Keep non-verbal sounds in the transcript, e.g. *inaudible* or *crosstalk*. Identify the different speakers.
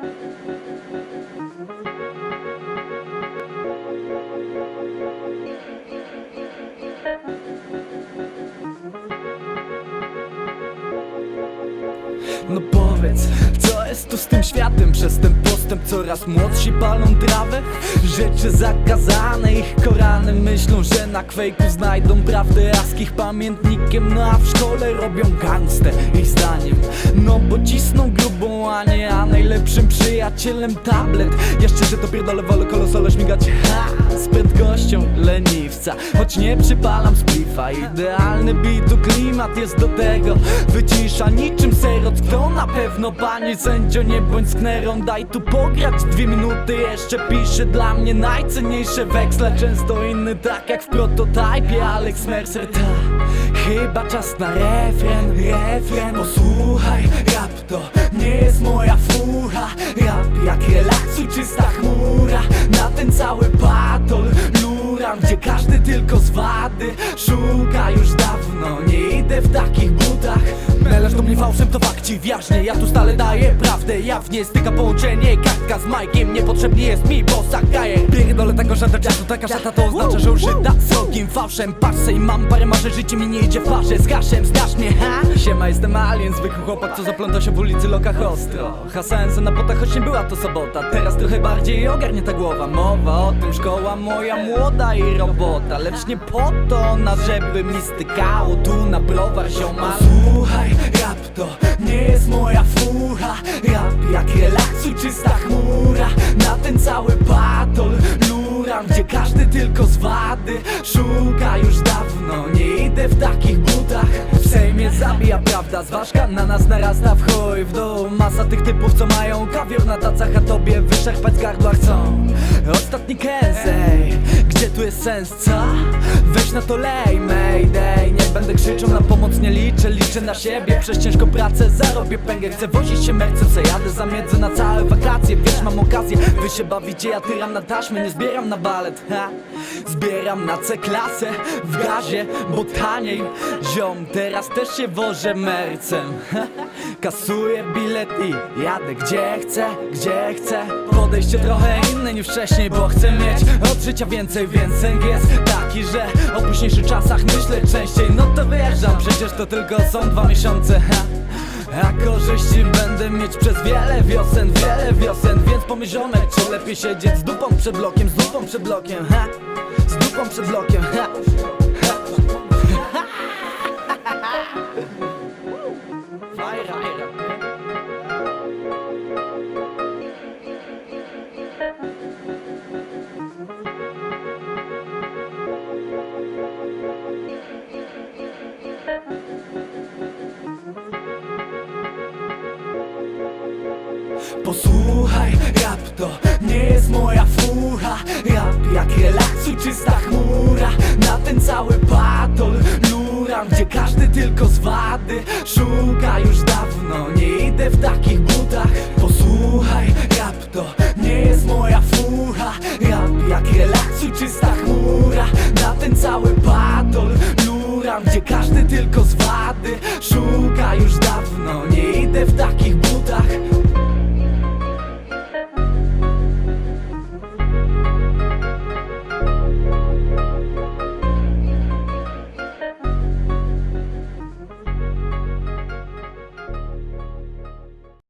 Speaker 1: thank you No powiedz, co jest tu z tym światem? Przez ten postęp coraz młodsi palą trawę? Rzeczy zakazane, ich Korany myślą, że na kwejku znajdą prawdę A z ich pamiętnikiem, no a w szkole robią gangstę. Ich zdaniem, no bo cisną grubą, a nie A najlepszym przyjacielem tablet. Jeszcze, że to pierdolę, wolę kolosole śmigać. Ha, z prędkością leniwca. Choć nie przypalam splifa Idealny bitu klimat jest do tego Wycisza. Niczym serot Kto na pewno pani sędzio nie bądź sknerą. Daj tu pograć dwie minuty Jeszcze pisze dla mnie najcenniejsze weksle. Często inny tak jak w prototypie Alex Mercer ta. Chyba czas na refren, refren. Posłuchaj, rap to Każdy tylko z wady Szuka już dawno, nie idę w takich butach. Melasz do mnie fałszem to fakci wjaźnie Ja tu stale daję prawdę. Jawnie Styka połączenie. Kartka z Majkiem Niepotrzebny jest mi, bo zagaję Pierdolę tego żadna czasu. Taka szata to oznacza, że już srogim fałszem Patrzę i mam parę marzę, życie mi nie idzie w parze. Z haszem, zdasz mnie, ha? Siema, jestem alien, zwykły chłopak, co zapląta się w ulicy Lokach ostro Hasałem se na potach, choć nie była to sobota. Teraz trochę bardziej ogarnie ta głowa. Mowa o tym, szkoła moja młoda i robota. Lecz nie po to, na żeby mi stykało Tu na browar zioma. Słuchaj, rap to nie jest moja fucha Szuka już dawno, nie idę w takich butach zabija prawda, zważka na nas narasta w chuj w dół. Masa tych typów, co mają kawior na tacach A tobie wyszarpać z gardła chcą. Ostatni kęsej, gdzie tu jest sens, co? Weź na to lej, mayday. Nie będę krzyczał na pomoc, nie liczę Liczę na siebie, przez ciężką pracę Zarobię pęgę, chcę wozić się mercem Se jadę za miedzę na całe wakacje. Wiesz, mam okazję, wy się bawicie Ja tyram na taśmę, nie zbieram na balet ha? Zbieram na C-klasę w gazie, bo taniej. Ziom, teraz też się wożę mercem? *laughs* Kasuję bilet i jadę gdzie chcę, gdzie chcę Podejście trochę inne niż wcześniej, bo chcę mieć od życia więcej Więc sęk jest taki, że o późniejszych czasach myślę częściej No to wyjeżdżam, przecież to tylko są dwa miesiące? *laughs* A korzyści będę mieć przez wiele wiosen, wiele wiosen Więc pomyślone, czy lepiej siedzieć z dupą przed blokiem, z dupą przed blokiem, ha? Z dupą przed blokiem, ha? Posłuchaj, rap to nie jest moja fucha. Rap jak relaksuj, czysta chmura. Na ten cały patol luram Gdzie każdy tylko z wady Szuka. Już dawno, nie idę w